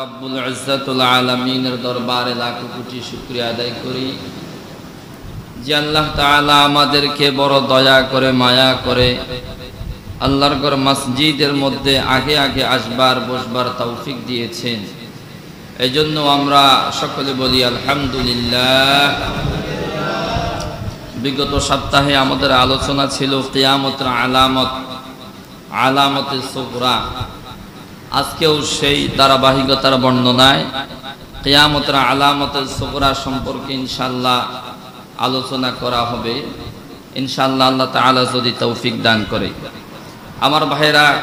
রব্বুল ইজ্জাতুল দরবারে লাখো কোটি আদায় করি যে আল্লাহ আমাদেরকে বড় দয়া করে, মায়া করে আল্লাহর ঘর মসজিদের মধ্যে আগে আগে আসবার, বসবার তৌফিক দিয়েছেন। এই জন্য আমরা সকলে বলি আলহামদুলিল্লাহ। বিগত সপ্তাহে আমাদের আলোচনা ছিল কিয়ামতের আলামত, আলামতের সোকরা আজকেও সেই ধারাবাহিকতার বর্ণনায় কেয়ামতের আলামতের সোকরা সম্পর্কে ইনশাল্লাহ আলোচনা করা হবে। ইনশাল্লাহ আল্লাহ তাআলা যদি তৌফিক দান করে। আমার ভাইরা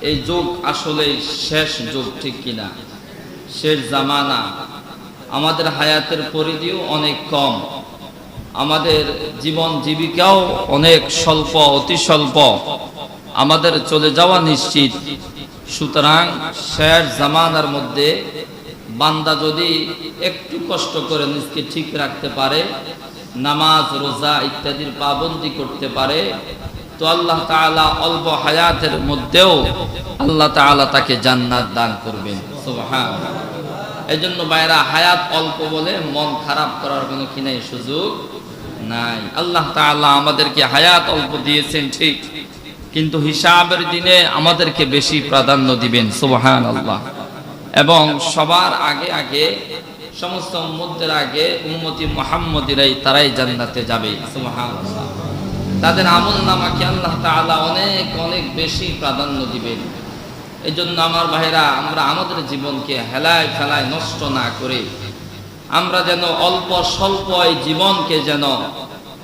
এই যুগ আসলে শেষ যুগ, ঠিক কিনা শেষ জামানা। আমাদের হায়াতের পরিধিও অনেক কম। আমাদের জীবন জীবিকাও অনেক স্বল্প, অতি স্বল্প। আমাদের চলে যাওয়া নিশ্চিত। সুতরাং শেষ জামানার মধ্যে বান্দা যদি একটু কষ্ট করে নিজকে ঠিক রাখতে পারে, নামাজ, রোজা ইত্যাদির পাবন্দি করতে পারে, তো আল্লাহ তাআলা অল্প হায়াতের মধ্যেও আল্লাহ তাআলা তাকে জান্নাত দান করবেন। সুবহান এই জন্য বাইরা হায়াত অল্প বলে মন খারাপ করার কোনো কি নাই, সুযোগ নাই। আল্লাহ তাআলা আমাদেরকে হায়াত অল্প দিয়েছেন, ঠিক। কিন্তু হিসাবের দিনে আমাদেরকে বেশি প্রাধান্য দিবেন সুবহান আল্লাহ এবং সবার আগে আগে, সমস্ত উম্মতের আগে উম্মতি মুহাম্মদিরাই তারাই জান্নাতে যাবে সুবহান তাদের আমল নামাকে আল্লাহ তাআলা অনেক অনেক বেশি প্রাধান্য দিবেন। এই জন্য আমার ভাইরা, আমরা আমাদের জীবনকে হেলায় ফেলায় নষ্ট না করে, আমরা যেন অল্প স্বল্প এই জীবনকে যেন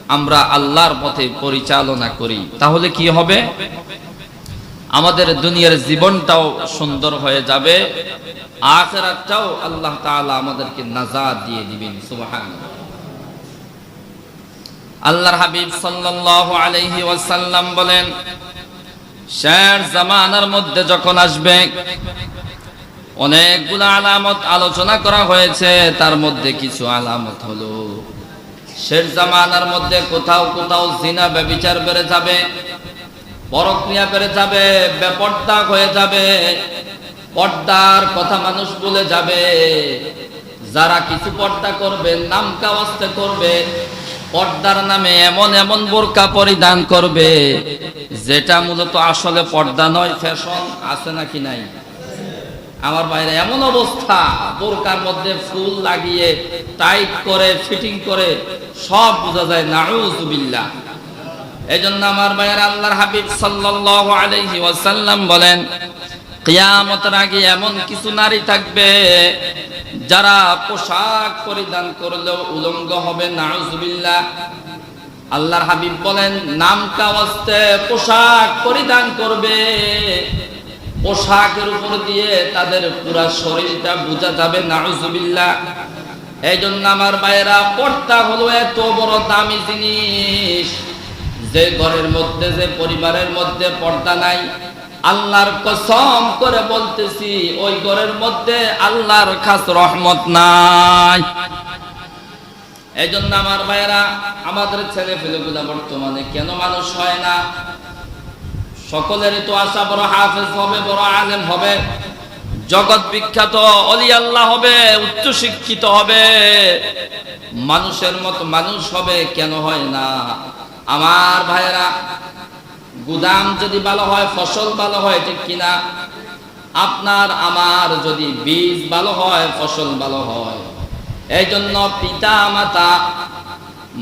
আমরা আল্লাহর পথে পরিচালনা করি। তাহলে কি হবে? আমাদের দুনিয়ার জীবনটাও সুন্দর হয়ে যাবে। আখেরাতটাও আল্লাহ তাআলা আমাদেরকে নাজাত দিয়ে দিবেন, সুবহানাল্লাহ। আল্লাহর হাবিব সাল্লাল্লাহু আলাইহি ওয়াসাল্লাম বলেন, শের জামানার মধ্যে যখন আসবে, অনেকগুলো আলামত আলোচনা করা হয়েছে, তার মধ্যে কিছু আলামত হলো। শের জামানার মধ্যে কোথাও কোথাও জিনা, ব্যবিচার বেড়ে যাবে, পরক্রিয়া বেড়ে যাবে, বেপর্দা হয়ে যাবে, পর্দার কথা মানুষ বলে যাবে। যারা কিছু পর্দা করবে, নাম কাওয়াস্তে করবে, পর্দার নামে এমন এমন বোরকা পরিধান করবে, যেটা মূলত আসলে পর্দা নয়, ফ্যাশন আছে নাকি নাই? আমার বাইরে এমন অবস্থা, বোরকার মধ্যে ফুল লাগিয়ে, টাইট করে, ফিটিং করে, সব বোঝা যায় নাউজুবিল্লাহ। এই জন্য আমার ভাইয়ের আল্লাহর হাবিব সাল্লাল্লাহু আলাইহি ওয়াসাল্লাম বলেন, কিয়ামতের আগে এমন কিছু নারী থাকবে, যারা পোশাক পরিধান করলেও উলঙ্গ হবে, নাউজুবিল্লাহ। আল্লাহর হাবিব বলেন নাম কাওয়াস্তে পোশাক পরিধান করবে। পোশাকের উপর দিয়ে তাদের পুরা শরীরটা বোঝা যাবে, নাউজুবিল্লাহ। এই জন্য আমার ভাইয়েরা, পর্দা হলো এত বড় দামি জিনিস। যে ঘরের মধ্যে, যে পরিবারের মধ্যে পর্দা নাই, আল্লাহর কসম করে বলতেছি, ওই ঘরের মধ্যে আল্লাহর খাস রহমত নাই। এই জন্য আমার ভাইয়েরা, আমাদের ছেলে পেলেগুলা বর্তমানে কেন মানুষ হয় না? সকলেরই তো আশা বড়, হাফেজ হবে, বড় আলেম হবে। জগৎ বিখ্যাত, অলি আল্লাহ হবে, উচ্চ শিক্ষিত হবে। মানুষের মতো মানুষ হবে, কেন হয় না? আমার ভাইয়েরা, গুদাম যদি ভালো হয়, ফসল ভালো হয়, ঠিক কিনা? আপনার, আমার যদি বীজ ভালো হয়, ফসল ভালো হয়। এই জন্য পিতা মাতা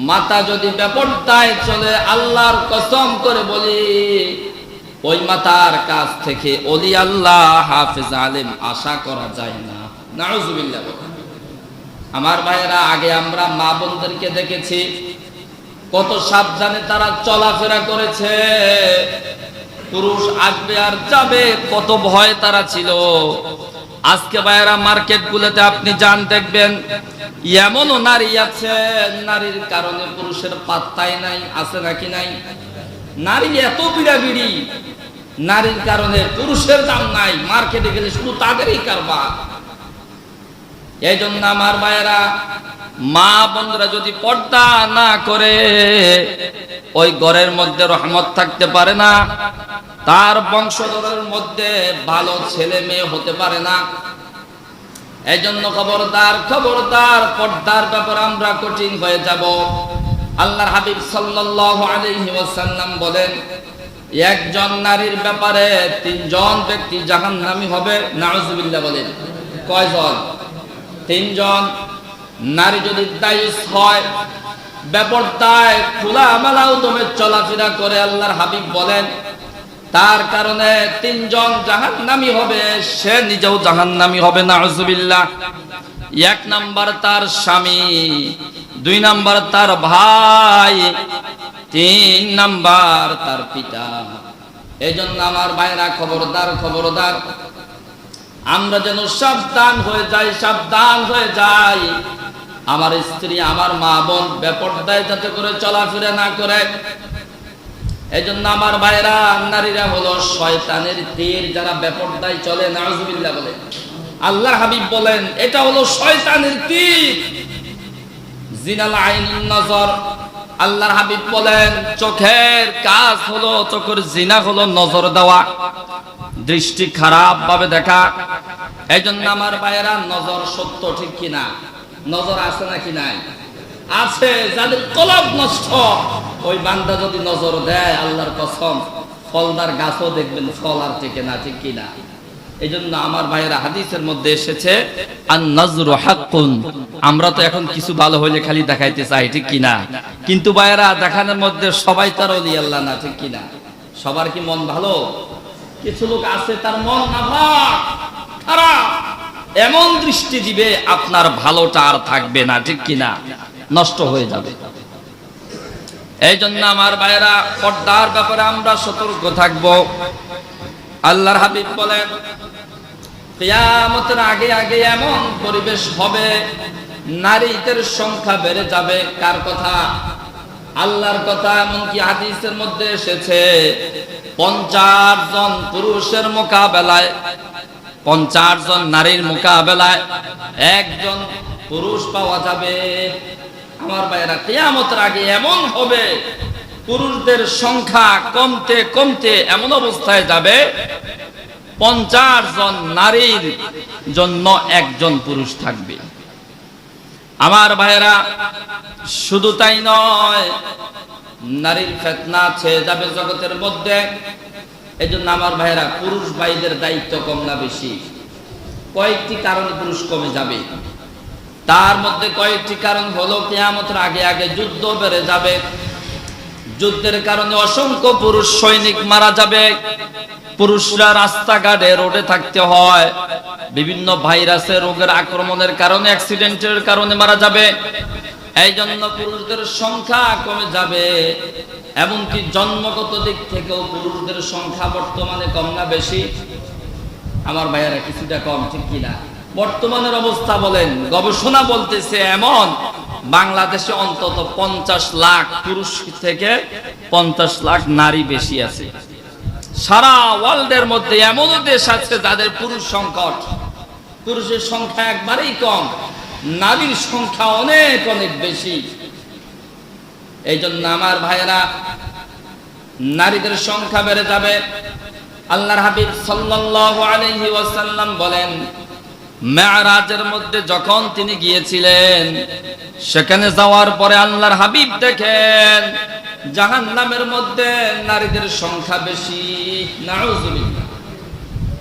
মাতা যদি ব্যাপারটায় চলে, আল্লাহর কসম করে বলি ওই মাতার কাছ থেকে অলি আল্লাহ হাফেজ আলেম আশা করা যায় না। আমার ভাইয়েরা, আগে আমরা মা বোনদেরকে দেখেছি কত সাবধানে তারা চলাফেরা করেছে। পুরুষ আসবে আর যাবে, কত ভয় তারা ছিল। আজকে ভাইয়েরা মার্কেট গুলোতে আপনি যান, দেখবেন এমনও নারী আছে, নারীর কারণে পুরুষের পাত্তাই নাই, আছে নাকি নাই? নারী এত বিড়াবিড়ি নারীর কারণে পুরুষের দাম নাই, মার্কেটে গেলে শুধু তাদেরই কারবার। এই জন্য আমার ভাইয়েরা, মা বন্ধুরা যদি পর্দা না করে, ওই ঘরের মধ্যে রহমত থাকতে পারে না, তার বংশধরের মধ্যে ভালো ছেলে মেয়ে হতে পারে না। এই জন্য খবরদার খবরদার, পর্দার ব্যাপারে আমরা কঠিন হয়ে যাব। আল্লাহর হাবিব সাল্লাল্লাহু আলাইহি ওয়াসাল্লাম বলেন একজন নারীর ব্যাপারে তিনজন ব্যক্তি জাহান্নামী হবে, নাউজুবিল্লাহ বলেন। কয়জন? তিনজন। নারী যদি দায়ুস হয় ব্যাপারটায় খোলা মেলা উদমে চলাফেরা করে আল্লাহর হাবিব বলেন, তার কারণে তিনজন জাহান্নামী হবে, সে নিজেও জাহান্নামী হবে নাজুবিল্লা এক নাম্বার তার স্বামী, দুই নাম্বার তার ভাই তিন নাম্বার তার পিতা। এই জন্য আমার ভাইরা খবরদার খবরদার, আমরা যেন সাবধান হয়ে যাই, সাবধান হয়ে যাই। আমার স্ত্রী, আমার মা বোন বেপরদায় যাতে করে চলাফেরা না করে। এই জন্য আমার ভাইরা, নারীরা হলো শয়তানের তীর, যারা বেপরদায় চলে নাজুবিল্লাহ বলে। আল্লাহ হাবিব বলেন, এটা হলো শয়তানের তীর। জিনাল আইন নজর। আল্লাহর হাবিব বলেন, চোখের কাজ হলো, চোখের জিনা হলো নজর দেওয়া, দৃষ্টি খারাপ ভাবে দেখা। এই জন্য আমার ভাইয়েরা, নজর সত্য ঠিক কিনা? নজর আছে নাকি নাই? আছে, যাদের কলব নষ্ট। ওই বান্দা যদি নজর দেয়, আল্লাহর কসম, ফলদার গাছও দেখবেন ফল আর টিকে না, ঠিক কিনা? এই জন্য আমার ভাইয়েরা হাদিসের মধ্যে এসেছে আমরা তো এখন কিছু ভালো হইলে খালি দেখাইতে চাই, ঠিক কিনা? কিন্তু ভাইয়েরা, দেখানোর মধ্যে সবাই তার অলি, আল্লাহ না, ঠিক কিনা? সবার কি মন ভালো? কিছু লোক আছে, তার মন নাফাক খারাপ। এমন দৃষ্টি দিবে, আপনার ভালোটা আর থাকবে না, ঠিক কিনা? নষ্ট হয়ে যাবে। এই জন্য আমার ভাইয়েরা, পর্দার ব্যাপারে আমরা সতর্ক থাকব। আল্লাহর হাবিব বলেন, কিয়ামতের আগে আগে এমন পরিবেশ হবে, নারীদের সংখ্যা বেড়ে যাবে। কার কথা? আল্লাহর কথা, এমনকি হাদিসের মধ্যে এসেছে, পঞ্চাশ জন পুরুষের মোকাবেলায়, পঞ্চাশ জন নারীর মোকাবেলায় একজন পুরুষ পাওয়া যাবে। আমার ভাইয়েরা, কেয়ামতের আগে এমন হবে পুরুষদের সংখ্যা কমতে কমতে এমন অবস্থায় যাবে, পঞ্চাশ জন নারীর জন্য একজন পুরুষ থাকবে। আমার ভাইয়েরা, শুধু তাই নয়, নারীর ফেতনা ছেয়ে যাবে জগতের মধ্যে। এই জন্য আমার ভাইয়েরা, পুরুষ ভাইদের দায়িত্ব কম না বেশি। কয়েকটি কারণে পুরুষ কমে যাবে। তার মধ্যে কয়েকটি কারণ হলো, কেয়ামতের আগে আগে যুদ্ধ বেড়ে যাবে। যুদ্ধের কারণে অসংখ্য পুরুষ সৈনিক মারা যাবে। পুরুষরা রাস্তাঘাটে রোডে থাকতে হয়। বিভিন্ন ভাইরাসের রোগের আক্রমণের কারণে অ্যাক্সিডেন্টের কারণে মারা যাবে। এই জন্য পুরুষদের সংখ্যা কমে যাবে। এমনকি জন্মগত দিক থেকেও পুরুষদের সংখ্যা বর্তমানে কম না বেশি। আমার ভাইয়ারা, কিছুটা কম, ঠিক কিনা? বর্তমানের অবস্থা বলেন, গবেষণা বলতেছে এমন বাংলাদেশে অন্তত পঞ্চাশ লাখ পুরুষ থেকে পঞ্চাশ লাখ নারী বেশি আছে। সারা ওয়ার্ল্ডের মধ্যে এমনও দেশ আছে যাদের পুরুষ সংকট। পুরুষের সংখ্যা একবারেই কম, নারীর সংখ্যা অনেক অনেক বেশি। এই জন্য আমার ভাইয়েরা, নারীদের সংখ্যা বেড়ে যাবে। আল্লাহর হাবিব সাল্লাল্লাহু আলাইহি ওয়াসাল্লাম বলেন মেয়ারাজের মধ্যে যখন তিনি গিয়েছিলেন, সেখানে যাওয়ার পরে আল্লাহর হাবিব দেখেন, জাহান্নামের মধ্যে নারীদের সংখ্যা বেশি।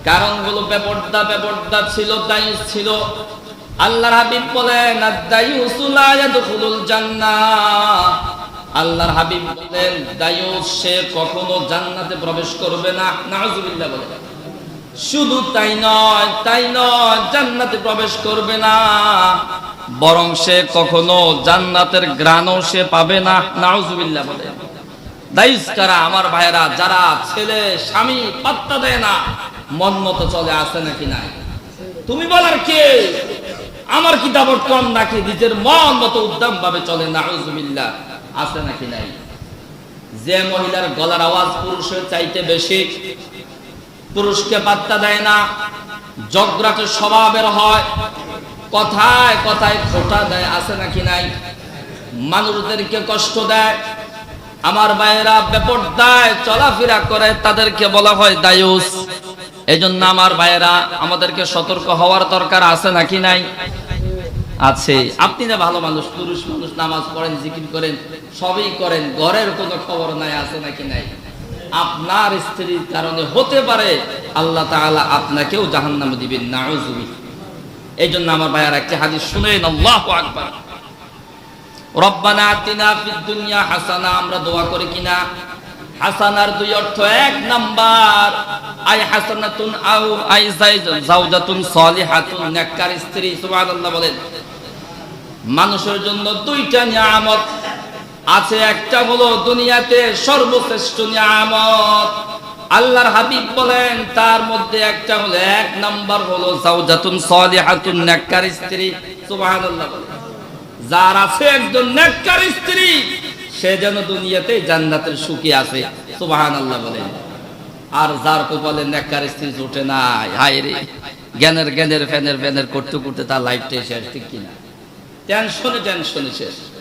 কারণ হলো বেপর্দা বেপর্দা ছিল, দায়ুস ছিল। আল্লাহর হাবিব বলেন আল্লাহর হাবিব বলেন, দায়ুস সে কখনো জান্নাতে প্রবেশ করবে না। নাউজুবিল্লাহ বলে শুধু তাই নয় তাই নয়, জান্নাতে প্রবেশ করবে না। বরং সে কখনো জান্নাতের গ্রানও সে পাবে না। নাউজুবিল্লাহ বলে। দায়ুস কারা? আমার ভাইয়েরা, যারা ছেলে, স্বামী পাত্তা দেয় না, মন মতো চলে আসে নাকি নাই? তুমি বলার কে? আমার কি দাবর কম নাকি? নিজের মন মতো উদ্যম ভাবে চলে, নাউজুবিল্লাহ আছে নাকি নাই? যে মহিলার গলার আওয়াজ পুরুষের চাইতে বেশি পুরুষকে পাত্তা দেয় না জগরাটের স্বভাবের হয়। কথায় কথায় খোটা দেয়, আছে নাকি নাই? মানুষদেরকে কষ্ট দেয়, আমার ভাইয়েরা বেপরদায় চলাফেরা করে, তাদেরকে বলা হয় দায়ুস। এই জন্য আমার ভাইয়েরা, আমাদেরকে সতর্ক হওয়ার দরকার আছে নাকি নাই? আছে। আপনি না ভালো মানুষ, পুরুষ মানুষ, নামাজ পড়েন, জিকির করেন, সবই করেন, ঘরের কোনো খবর নাই, আছে নাকি নাই? আপনার স্ত্রীর কারণে হতে পারে, আল্লাহ তাআলা আপনাকেও জাহান্নামে দিবেন নাউজুবি এই জন্য আমার ভাইয়ার, একটি হাদিস শুনেন, আল্লাহু আকবার। রব্বানা আতিনা ফিদ দুনিয়া হাসানা, আমরা দোয়া করি কিনা? হাসানার দুই অর্থ এক নাম্বার, আই হাসানাতুন আও আই জাওজাতুন সালিহাতুন, নেককার স্ত্রী, সুবহানাল্লাহ বলেন। মানুষের জন্য দুইটা নিয়ামত আছে একটা হলো দুনিয়াতে সর্বশ্রেষ্ঠ নিয়ামত। আল্লাহর হাবিব বলেন, তার মধ্যে একটা হলো এক নাম্বার হলো জাওজাতুন সালিহাতুন নেককার স্ত্রী। সুবহানাল্লাহ যার আছে একজন নেককার স্ত্রী, সে যেন দুনিয়াতে জান্নাতের সুখী আছে। সুবহানাল্লাহ বলেন। আর যার কপালে নেককার স্ত্রী জোটে নাই, হায় রে। জ্ঞানের জ্ঞানের ফ্যানের ফ্যানের করতে করতে তার লাইফটা শেষ, ঠিক কিনা? টেনশনে টেনশনে শেষ।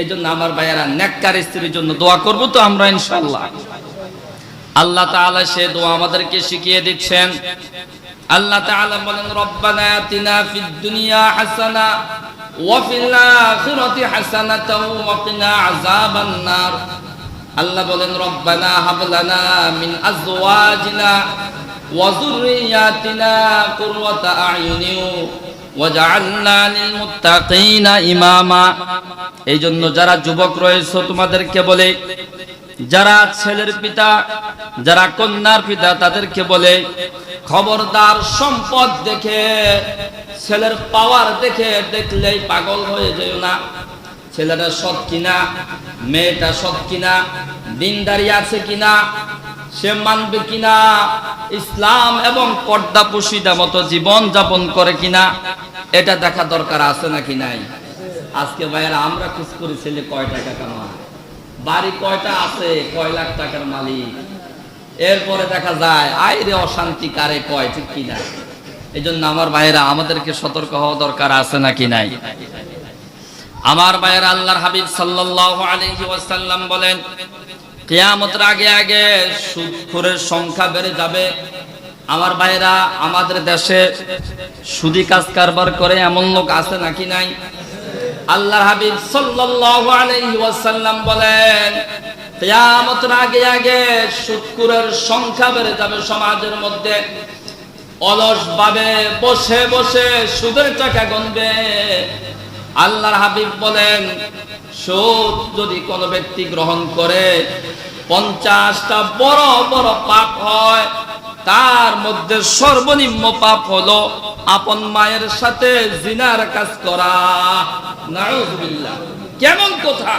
এই জন্য আমার ভাইয়েরা নেককার স্ত্রীর জন্য দোয়া করব তো আমরা ইনশাল্লাহ আল্লাহ তাআলা সে দোয়া আমাদেরকে শিখিয়ে দিচ্ছেন। আল্লাহ তাআলা বলেন, রব্বানা আতিনা ফিদ দুনিয়া হাসানা ওয়া ফিল আখিরাতি হাসানাতাও ওয়া কিনা আযাবান নার। আল্লাহ বলেন, রব্বানা হাব লানা মিন আজওয়াজিনা ওয়া যুররিয়াতিনা কুররাতা আয়ুনিন। ওয়াজআলনা লিল ইমামা। এই জন্য যারা যুবক রয়েছে, তোমাদেরকে বলে, যারা ছেলের পিতা, যারা কন্যার পিতা, তাদেরকে বলে, খবরদার সম্পদ দেখে, ছেলের পাওয়ার দেখে দেখলেই পাগল হয়ে যেও না। ছেলেটা সৎ কিনা, মেয়েটা সৎ কিনা, দিনদারি আছে কিনা সে মানবে কিনা? ইসলাম এবং পর্দা পুশিদা মতো জীবন যাপন করে কিনা? এটা দেখা দরকার আছে নাকি নাই? আজকে ভাইয়েরা, আমরা খুঁজ করি ছেলে কয় টাকা কামায়। বাড়ি কয়টা আছে? কয় লাখ টাকার মালিক? এরপরে দেখা যায় আইরে অশান্তি কারে কয়, ঠিক কিনা? এই জন্য আমার ভাইয়েরা, আমাদেরকে সতর্ক হওয়া দরকার আছে নাকি নাই? আমার ভাইয়ের, আল্লাহর হাবিব সাল্লাল্লাহু আলাইহি ওয়াসাল্লাম বলেন কিয়ামতের আগে আগে সুদখোরের সংখ্যা বেড়ে যাবে। আমার ভাইয়েরা, আমাদের দেশে সুদি কাজ কারবার করে এমন লোক আছে নাকি নাই? আল্লাহর হাবিব সাল্লাল্লাহু আলাইহি ওয়াসাল্লাম বলেন, কিয়ামতের আগে আগে সুদখোরের সংখ্যা বেড়ে যাবে সমাজের মধ্যে। অলস ভাবে বসে বসে সুদের টাকা গণবে আল্লাহর হাবিব বলেন সুদ যদি কোনো ব্যক্তি গ্রহণ করে, পঞ্চাশটা বড় বড় পাপ হয়, তার মধ্যে সর্বনিম্ন পাপ হলো আপন মায়ের সাথে জিনার কাজ করা। নাউজুবিল্লাহ। কেমন কথা?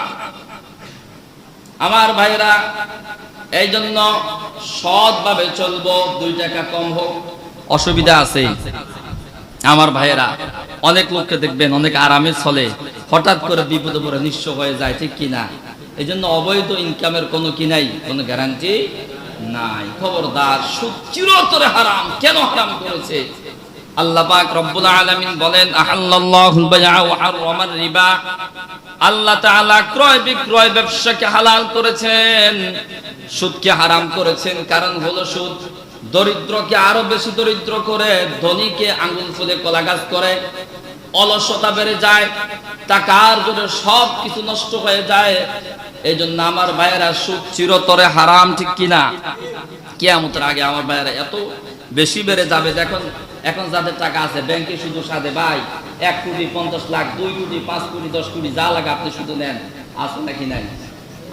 আমার ভাইরা এই জন্য সৎভাবে চলবো, দুই টাকা কম হোক, অসুবিধা আছে আমার ভাইয়েরা, অনেক লোককে দেখবেন, অনেক আরামে চলে হঠাৎ করে বিপদে পড়ে নিঃস্ব হয়ে যায়, ঠিক কিনা এই জন্য অবৈধ ইনকামের কোনো কি নাই? কোনো গ্যারান্টি নাই। খবরদার, সুদ চিরতরে হারাম। কেন হারাম করেছে? আল্লাহ পাক রব্বুল আলামিন বলেন, আহাল্লাল্লাহুল বাইআ ওয়া হারামার রিবা। আল্লাহ তাআলা ক্রয় বিক্রয় ব্যবসাকে হালাল করেছেন, সুদকে হারাম করেছেন। কারণ হলো সুদ। দরিদ্রকে আরও বেশি দরিদ্র করে, ধনীকে আঙ্গুল ফুলে কলা গাছ করে, অলসতা বেড়ে যায়, টাকার জন্য সব কিছু নষ্ট হয়ে যায় এই জন্য আমার ভাইয়েরা সুদ চিরতরে হারাম, ঠিক কিনা কিয়ামতের আগে আমার ভাইয়েরা এত বেশি বেড়ে যাবে, দেখুন, এখন যাদের টাকা আছে, ব্যাংকে শুধু সাথে ভাই, এক কোটি পঞ্চাশ লাখ, দুই কোটি, পাঁচ কোটি, দশ কোটি, যা লাগে আপনি শুধু নেন। আছে নাকি নাই?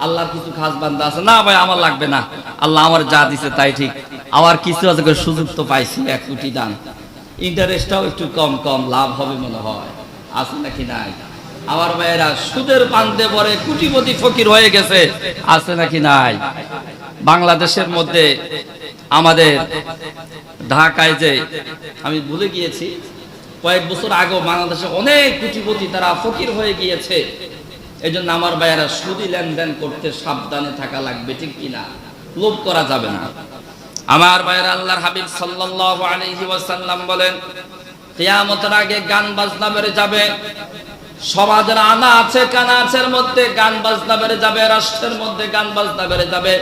আল্লাহর কিছু খাস বান্দা আছে। না ভাই, আমার লাগবে না। আল্লাহ আমার যা দিছে তাই ঠিক। আমার কিছু আছে সুযোগ তো পাইছি, এক কোটি দান। ইন্টারেস্টটাও একটু কম কম লাভ হবে মনে হয়। আছে নাকি নাই? আমার ভাইয়েরা, সুদের পান্তে পরে কুটিপতি ফকির হয়ে গেছে। আছে নাকি নাই? বাংলাদেশের মধ্যে আমাদের ঢাকায় যে, আমি ভুলে গিয়েছি, কয়েক বছর আগেও বাংলাদেশে অনেক কুটিপতি তারা ফকির হয়ে গিয়েছে। এই জন্য আমার ভাইয়েরা সুদি লেনদেন করতে সাবধানে থাকা লাগবে, ঠিক কিনা? লোভ করা যাবে না। আমার ভাইয়েরা আল্লাহর হাবিব সাল্লাল্লাহু আলাইহি ওয়াসাল্লাম বলেন, কিয়ামতের আগে গান বাজনা বেড়ে যাবে, সমাজের আনা আছে, কানা আছের মধ্যে গান বাজনা বেড়ে যাবে, রাষ্ট্রের মধ্যে গান বাজনা বেড়ে যাবে।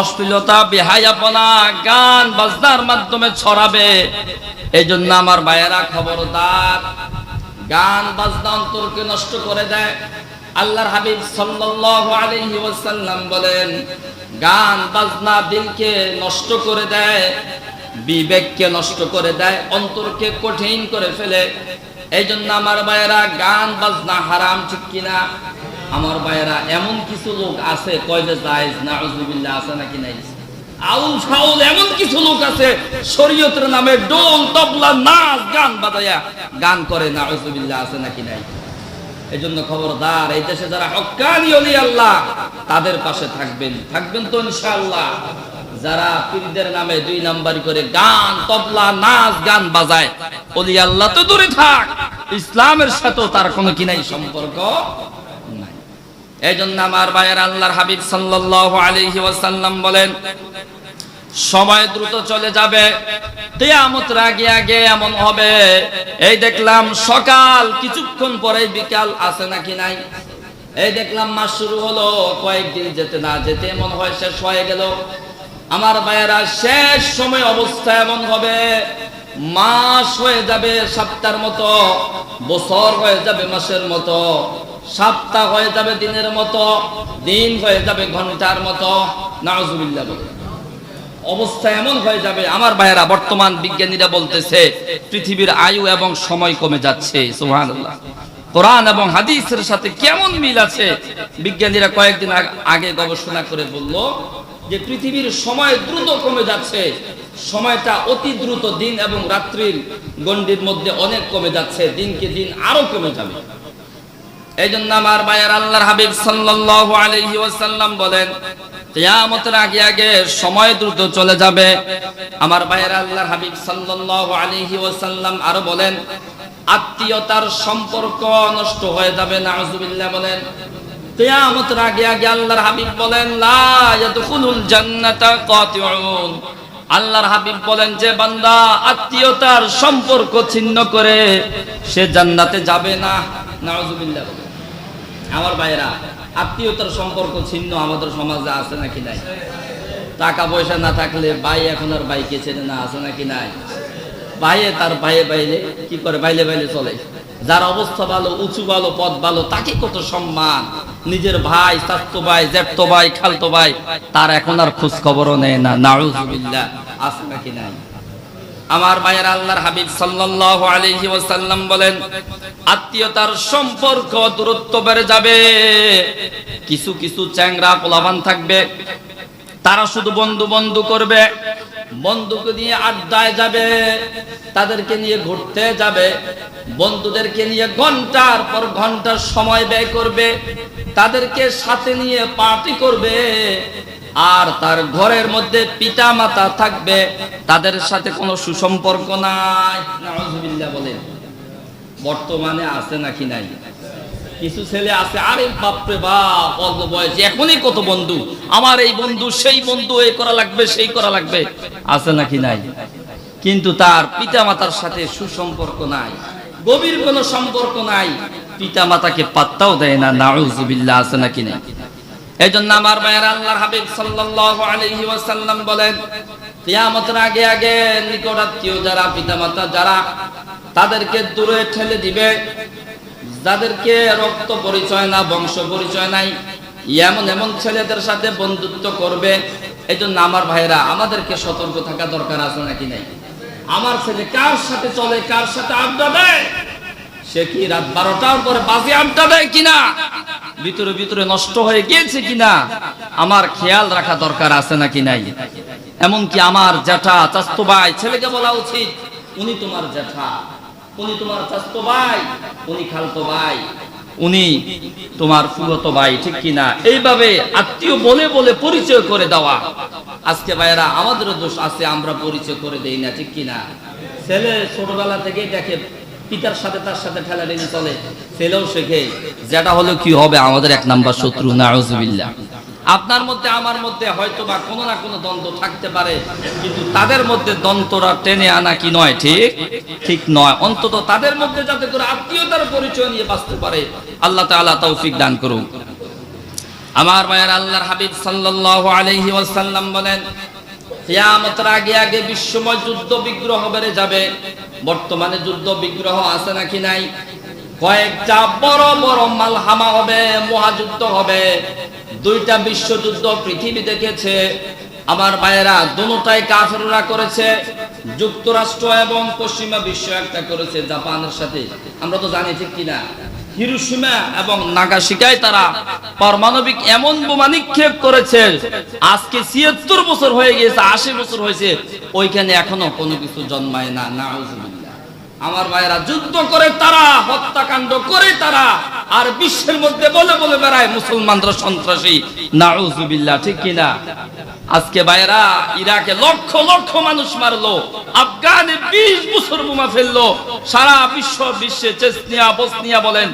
অশ্লীলতা, বেহায়াপনা, গান বাজনার মাধ্যমে ছড়াবে। এই জন্য আমার ভাইয়েরা খবরদার, গান বাজনা অন্তরকে নষ্ট করে দেয়। আল্লাহর হাবিব সাল্লাল্লাহু আলাইহি ওয়াসাল্লাম বলেন, গান, বাজনা দিলকে নষ্ট করে দেয়, বিবেককে নষ্ট করে দেয়, অন্তরকে কঠিন করে ফেলে। এই জন্য আমার ভাইয়েরা, গান, বাজনা হারাম, ঠিক কিনা? আমার ভাইয়েরা, এমন কিছু লোক আছে, কয় যে জায়েজ, নাউজুবিল্লাহ, আছে নাকি নাই? আউল ফাউল এমন কিছু লোক আছে, শরীয়তের নামে ডোল তবলা, নাচ, গান বাজায়া, গান করে, নাউজুবিল্লাহ, আছে নাকি নাই? এই জন্য খবরদার, এই দেশে যারা হক্কানি অলি আল্লাহ, তাদের পাশে থাকবেন। থাকবেন তো ইনশাআল্লাহ। যারা পীরদের নামে দুই নাম্বারি করে গান, তবলা, নাচ, গান বাজায়, অলি আল্লাহ তো দূরে থাক। ইসলামের সাথেও তার কোনো কি নাই, সম্পর্ক এই জন্য আমার ভাইয়ের আল্লাহর হাবিব সাল্লাল্লাহু আলাইহি ওয়াসাল্লাম বলেন সময় দ্রুত চলে যাবে। কেয়ামতের আগে আগে এমন হবে। এই দেখলাম সকাল, কিছুক্ষণ পরে বিকাল আছে নাকি নাই? এই দেখলাম মাস শুরু হলো, কয়েকদিন যেতে না যেতে এমন হয় শেষ হয়ে গেল। আমার ভাইয়েরা, শেষ সময় অবস্থা এমন হবে। মাস হয়ে যাবে সপ্তাহের মতো, বছর হয়ে যাবে মাসের মতো, সপ্তাহ হয়ে যাবে দিনের মতো, দিন হয়ে যাবে ঘণ্টার মতো। নাজুবিল্লাহ বলে। অবস্থা এমন হয়ে যাবে, আমার ভাইয়েরা, বর্তমান বিজ্ঞানীরা বলতেছে, পৃথিবীর আয়ু এবং সময় কমে যাচ্ছে, সুবহানাল্লাহ। কোরআন এবং হাদিসের সাথে কেমন মিল আছে? বিজ্ঞানীরা কয়েকদিন আগে গবেষণা করে বলল যে পৃথিবীর সময় দ্রুত কমে যাচ্ছে, সময়টা অতি দ্রুত দিন এবং রাত্রির গণ্ডির মধ্যে অনেক কমে যাচ্ছে, দিনকে দিন আরও কমে যাবে। এই জন্য আমার ভাইয়ের আল্লাহর হাবিব সাল্লাল্লাহু আলাইহি ওয়াসাল্লাম বলেন কিয়ামতের আগে আগে সময় দ্রুত চলে যাবে। আমার ভাইয়ের আল্লাহর হাবিব সাল্লাল্লাহু আলাইহি ওয়াসাল্লাম আরও বলেন, আত্মীয়তার সম্পর্ক নষ্ট হয়ে যাবে নাউজুবিল্লাহ বলেন। কিয়ামতের আগে আগে আল্লাহর হাবিব বলেন, লা ইয়াদখুলুল জান্নাতা কাতিউন। আল্লাহর হাবিব বলেন যে, বান্দা, আত্মীয়তার সম্পর্ক ছিন্ন করে সে জান্নাতে যাবে না, নাউজুবিল্লাহ আমার ভাইয়েরা আত্মীয়তার সম্পর্ক ছিন্ন আমাদের সমাজে আছে নাকি নাই? টাকা পয়সা না থাকলে ভাই এখন আর ভাইকে চেনে না, আছে নাকি নাই? ভাইয়ে তার ভাইয়ে বাইলে, কি করে বাইলে বাইলে চলে? যার অবস্থা ভালো, উঁচু ভালো, পদ ভালো, তাকে কত সম্মান? নিজের ভাই চাচতো ভাই জ্যাঠতো ভাই, খালতো ভাই, তার এখন আর খোঁজ খবরও নেয় না, নাউজুবিল্লাহ, আছে নাকি নাই? আমার ভাইয়ের আল্লাহর হাবিব সাল্লাল্লাহু আলাইহি ওয়াসাল্লাম বলেন, আত্মীয়তার সম্পর্ক দূরত্ব বেড়ে যাবে। কিছু কিছু চ্যাংরা পোলাবান থাকবে, তারা শুধু বন্ধু বন্ধু করবে, বন্ধুকে নিয়ে আড্ডায় যাবে, তাদেরকে নিয়ে ঘুরতে যাবে, বন্ধুদেরকে নিয়ে ঘণ্টার পর ঘণ্টার সময় ব্যয় করবে, তাদেরকে সাথে নিয়ে পার্টি করবে আর তার ঘরের মধ্যে পিতা মাতা থাকবে, তাদের সাথে কোনো সুসম্পর্ক নাই। বলেন, বর্তমানে আছে নাকি নাই? কিছু ছেলে আছে, আরে বাপরে বাপ, অল্প বয়স, এখনই কত বন্ধু? আমার এই বন্ধু, সেই বন্ধু এই করা লাগবে, সেই করা লাগবে। আছে নাকি নাই? কিন্তু তার পিতা মাতার সাথে সুসম্পর্ক নাই, গভীর কোনো সম্পর্ক নাই। পিতা মাতাকে পাত্তাও দেয় না, নাউজুবিল্লাহ, আছে নাকি নাই? এই জন্য আমার মায়ের আল্লাহর হাবিব আলাইহি ওয়াসাল্লাম বলেন, কিয়ামতের আগে আগে নিকটাত্মীয় যারা, পিতামাতা যারা তাদেরকে দূরে ঠেলে দিবে, যাদেরকে রক্ত পরিচয় না, বংশ পরিচয় নাই, এমন এমন ছেলেদের সাথে বন্ধুত্ব করবে এই জন্য আমার ভাইরা আমাদেরকে সতর্ক থাকা দরকার আছে নাকি নাই? আমার ছেলে কার সাথে চলে, কার সাথে আড্ডা দেয়? সে কি রাত বারোটার পরে বাজে আড্ডা দেয় কিনা? ভিতরে ভিতরে নষ্ট হয়ে গিয়েছে কিনা? আমার খেয়াল রাখা দরকার আছে নাকি নাই? এমনকি আমার জ্যাঠা চাস্তো ভাই, ছেলেকে বলা উচিত, উনি তোমার জ্যাঠা, উনি তোমার চাস্তো ভাই, উনি খালতো ভাই, উনি তোমার ফুলতো ভাই, ঠিক কিনা? এইভাবে আত্মীয় বলে বলে পরিচয় করে দেওয়া। আজকে ভাইয়েরা, আমাদেরও দোষ আছে, আমরা পরিচয় করে দেই না, ঠিক কিনা? ছেলে ছোটবেলা থেকে দেখে পিতার সাথে তার সাথে ঠেলাঠেলি চলে, ছেলেও শেখে। যেটা হলো কি হবে, আমাদের এক নাম্বার শত্রু, নাউজুবিল্লাহ। আপনার মধ্যে, আমার মধ্যে হয়তো বা কোনো না কোনো দ্বন্দ্ব থাকতে পারে, কিন্তু তাদের মধ্যে দ্বন্দ্বরা টেনে আনা কি নয়, ঠিক? ঠিক নয়। অন্তত তাদের মধ্যে যাতে করে আত্মীয়তার পরিচয় নিয়ে বাঁচতে পারে, আল্লাহ তাআলা তৌফিক দান করুন আমার মায়ের আল্লাহর হাবিব সাল্লাল্লাহু আলাইহি ওয়াসাল্লাম বলেন কিয়ামতের আগে আগে বিশ্বময় যুদ্ধ বিগ্রহ বেড়ে যাবে। বর্তমানে যুদ্ধ বিগ্রহ আছে নাকি নাই? কয়েকটা বড় বড় মালহামা হবে, মহাযুদ্ধ হবে। দুইটা বিশ্বযুদ্ধ পৃথিবী দেখেছে। আমার ভাইয়েরা, দুটাই কাফেররা করেছে, যুক্তরাষ্ট্র এবং পশ্চিমা বিশ্ব একটা করেছে, জাপানের সাথে। আমরা তো জানি ঠিক কিনা। হিরোশিমা এবং নাগাশিকায় তারা পারমাণবিক এমন বোমা নিক্ষেপ করেছে, আজকে ছিয়াত্তর বছর হয়ে গিয়েছে, আশি বছর হয়েছে, ওইখানে এখনও কোনো কিছু জন্মায় না না আমার ভাইয়েরা যুদ্ধ করে তারা, হত্যাকাণ্ড করে তারা, আর বিশ্বের মধ্যে বলে বলে বেড়ায় মুসলমানরা সন্ত্রাসী। নাউজুবিল্লাহ ঠিক কিনা? আজকে ভাইয়েরা, ইরাকে লক্ষ লক্ষ মানুষ মারলো, আফগানে বিশ বছর বোমা ফেলল, সারা বিশ্ব বিশ্বে চেসনিয়া, বসনিয়া বলেন,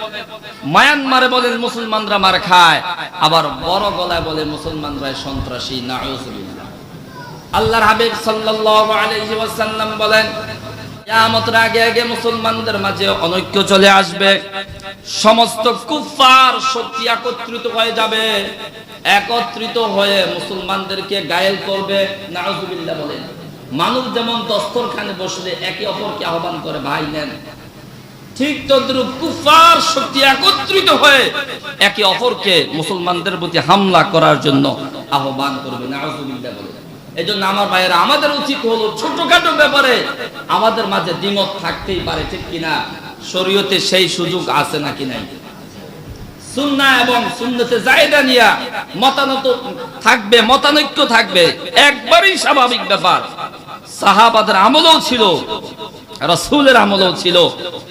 মায়ানমারে বলেন মুসলমানরা মার খায়, আবার বড় গলায় বলে মুসলমানরা সন্ত্রাসী নাউজুবিল্লাহ আল্লাহর হাবিব সাল্লাল্লাহু আলাইহি ওয়াসাল্লাম বলেন আগে আগে মুসলমানদের মাঝে অনৈক্য চলে আসবে। সমস্ত কুফার শক্তি একত্রিত হয়ে যাবে। একত্রিত হয়ে মুসলমানদেরকে গায়েল করবে। বলেন, মানুষ যেমন দস্তরখানে বসলে একে অপরকে আহ্বান করে, ভাই, নেন। ঠিক তদ্রুপ কুফার শক্তি একত্রিত হয়ে একে অপরকে মুসলমানদের প্রতি হামলা করার জন্য আহ্বান করবে। নাউজুবিল্লাহ। বলেন এই জন্য আমার ভাইয়েরা, আমাদের উচিত হলো ছোটখাটো ব্যাপারে আমাদের মাঝে দ্বিমত থাকতেই পারে, ঠিক কিনা? শরীয়তে সেই সুযোগ আছে নাকি নাই? এবং সুন্নতে নিয়া মতানত থাকবে, মতানৈক্য থাকবে, একবারই স্বাভাবিক ব্যাপার। সাহাবাদের আমলও ছিল, রসুলের আমলও ছিল,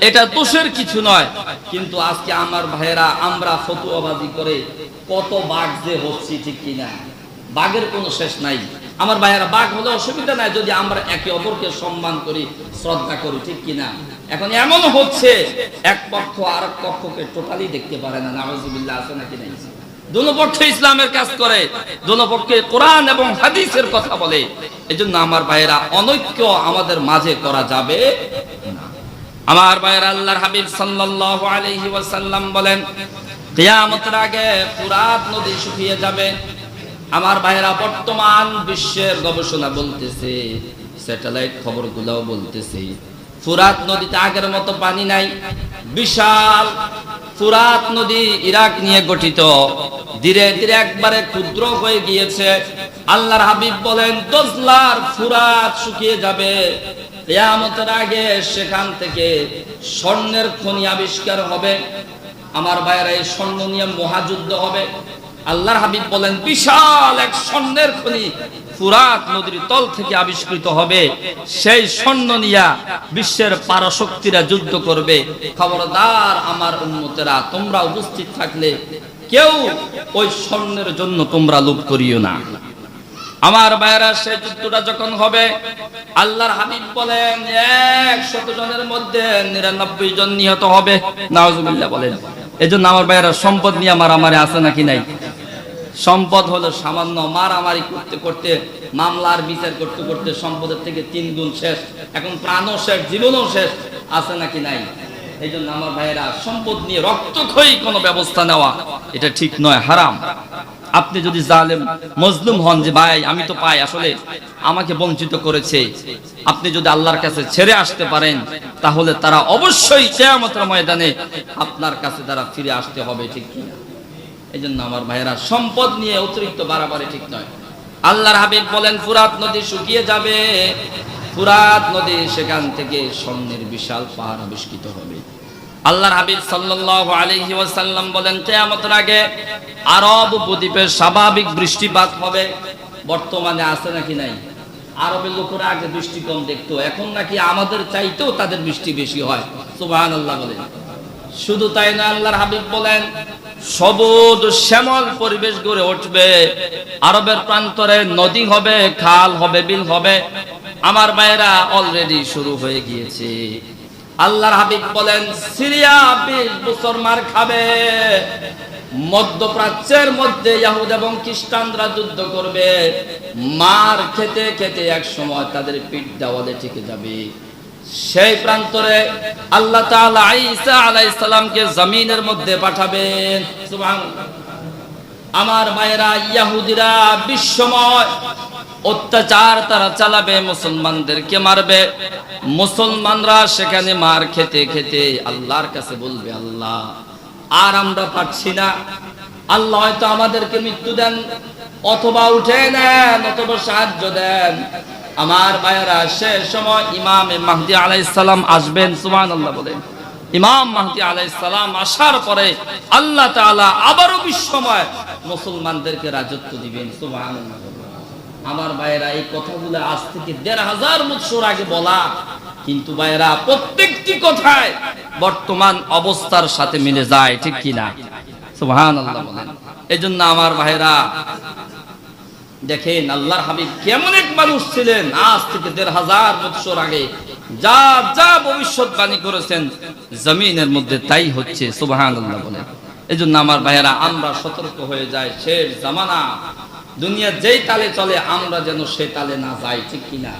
এটা দোষের কিছু নয়। কিন্তু আজকে আমার ভাইয়েরা, আমরা ফতুয়াবাজি করে কত বাঘ যে হচ্ছি, ঠিক কিনা? বাঘের কোনো শেষ নাই। আমার ভাইয়েরা, বাঘ হলে অসুবিধা নাই যদি আমরা একে অপরকে সম্মান করি, শ্রদ্ধা করি, ঠিক কিনা? এখন এমন হচ্ছে, এক পক্ষ আর এক পক্ষকে টোটালি দেখতে পারে না নামাজুবিল্লাহ আছে নাকি নাই? ইসলামের কাজ করে কোরআন এবং হাদিসের কথা বলে। এজন্য আমার ভাইয়েরা, অনৈক্য আমাদের মাঝে করা যাবে আমার ভাইয়েরা, আল্লাহর হাবিব সাল্লাল্লাহু বলেন আগে ফুরাত নদী শুকিয়ে যাবে। আমার ভাইয়েরা বর্তমান বিশ্বের গবেষণা বলতেছে স্যাটেলাইট খবরগুলোও বলতেছে। ফুরাত নদীতে আগের মতো পানি নাই। বিশাল ফুরাত নদী ইরাক নিয়ে গঠিত। ধীরে ধীরে একবারে ক্ষুদ্র হয়ে গিয়েছে। আল্লাহর হাবিব বলেন দজলার ফুরাত শুকিয়ে যাবে। কিয়ামতের আগে সেখান থেকে স্বর্ণের খনি আবিষ্কার হবে। আমার ভাইয়েরা, এই স্বর্ণ নিয়ে মহাযুদ্ধ হবে। আল্লাহর হাবিব বলেন, বিশাল এক স্বর্ণের খনি ফুরাত নদীর তল থেকে আবিষ্কৃত হবে। সেই স্বর্ণ নিয়া বিশ্বের পারশক্তিরা যুদ্ধ করবে। খবরদার আমার উন্মতেরা তোমরা উপস্থিত থাকলে কেউ ওই স্বর্ণের জন্য তোমরা লোভ করিও না। আমার ভাইয়েরা সেই যুদ্ধটা যখন হবে, আল্লাহর হাবিব বলেন, একশত জনের মধ্যে নিরানব্বই জন নিহত হবে। নাওজুবিল্লাহ বলেন এই জন্য আমার ভাইয়েরা, সম্পদ নিয়ে মারামারি আছে নাকি নাই? সম্পদ হলো সামান্য মারামারি করতে করতে, মামলার বিচার করতে করতে সম্পদের থেকে তিন গুণ শেষ। এখন প্রাণও শেষ, জীবনও শেষ, আছে নাকি নাই? এই জন্য আমার ভাইয়েরা, সম্পদ নিয়ে রক্তক্ষয়ী কোনো ব্যবস্থা নেওয়া, এটা ঠিক নয়, হারাম। আপনি যদি জালেম, মজলুম হন যে, ভাই, আমি তো পাই। আসলে আমাকে বঞ্চিত করেছে। আপনি যদি আল্লাহর কাছে ছেড়ে আসতে পারেন, তাহলে তারা অবশ্যই কেয়ামতের ময়দানে আপনার কাছে তারা ফিরে আসতে হবে, ঠিক কিনা? এই জন্য আমার ভাইয়েরা, সম্পদ নিয়ে অতিরিক্ত বাড়াবাড়ি ঠিক নয়। আল্লাহর হাবিব বলেন, ফুরাত নদী শুকিয়ে যাবে। ফুরাত নদী সেখান থেকে স্বর্ণের বিশাল পাহাড় আবিষ্কৃত হবে। আল্লাহর হাবিব সাল্লাল্লাহু আলাইহি ওয়াসাল্লাম বলেন, কিয়ামতের আগে আরব উপদ্বীপে স্বাভাবিক বৃষ্টিপাত হবে। বর্তমানে আছে নাকি নাই? আরবের লোকেরা আগে বৃষ্টি কম দেখতো, এখন নাকি আমাদের চাইতেও তাদের বৃষ্টি বেশি হয়। সুবহানাল্লাহ বলেন। শুধু তাই না আল্লাহর হাবিব বলেন সবুজ শ্যামল পরিবেশ গড়ে উঠবে। আরবের প্রান্তরে নদী হবে, খাল হবে, বিল হবে। আমার মায়েরা অলরেডি শুরু হয়ে গিয়েছে। আল্লাহর হাবিব বলেন, সিরিয়া বিশ বছর মার খাবে। মধ্যপ্রাচ্যের মধ্যে ইয়াহুদ এবং খ্রিস্টানরা যুদ্ধ করবে। মার খেতে খেতে এক সময় তাদের পিঠ দেওয়ালে টিকে যাবে। সেই প্রান্তরে আল্লাহ তাআলা ঈসা আলাইহিস জমিনের মধ্যে পাঠাবেন। আমার মায়েরা, ইয়াহুদিরা বিশ্বময় অত্যাচার তারা চালাবে, মুসলমানদেরকে মারবে। মুসলমানরা সেখানে মার খেতে খেতে আল্লাহর কাছে বলবে, আল্লাহ, আর আমরা পাচ্ছি না। আল্লাহ হয়তো আমাদেরকে মৃত্যু দেন, অথবা উঠে নেন, অথবা সাহায্য দেন। আমার ভাইয়েরা, শেষ সময় ইমাম মাহদি আলাইসালাম আসবেন সুমান আল্লাহ বলেন। ইমাম মাহদি আলাইসালাম আসার পরে আল্লাহ তাআলা আবারও বিশ্বময় মুসলমানদেরকে রাজত্ব দিবেন সুমান আমার ভাইয়েরা, এই কথাগুলো আজ থেকে দেড় হাজার বছর আগে বলা, কিন্তু ভাইয়েরা, প্রত্যেকটি কথায় বর্তমান অবস্থার সাথে মিলে যায়, ঠিক কিনা? সুবহান আল্লাহ বলেন। এই জন্য আমার ভাইয়েরা দেখেন আল্লাহর হাবিব কেমন এক মানুষ ছিলেন। আজ থেকে দেড় হাজার বছর আগে যা যা ভবিষ্যৎবাণী করেছেন, জমিনের মধ্যে তাই হচ্ছে সুবহান আল্লাহ বলেন এই জন্য আমার ভাইয়েরা, আমরা সতর্ক হয়ে যাই। শেষ জামানা। দুনিয়া যেই তালে চলে, আমরা যেন সে তালে না যাই, ঠিক কিনা?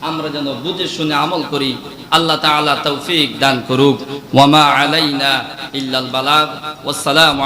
আমরা যেন বুঝে শুনে আমল করি। আল্লাহ তাআলা তৌফিক দান করুক। ওয়ামা আলাইনা ইল্লাল বালাগ। ওয়াসসালামু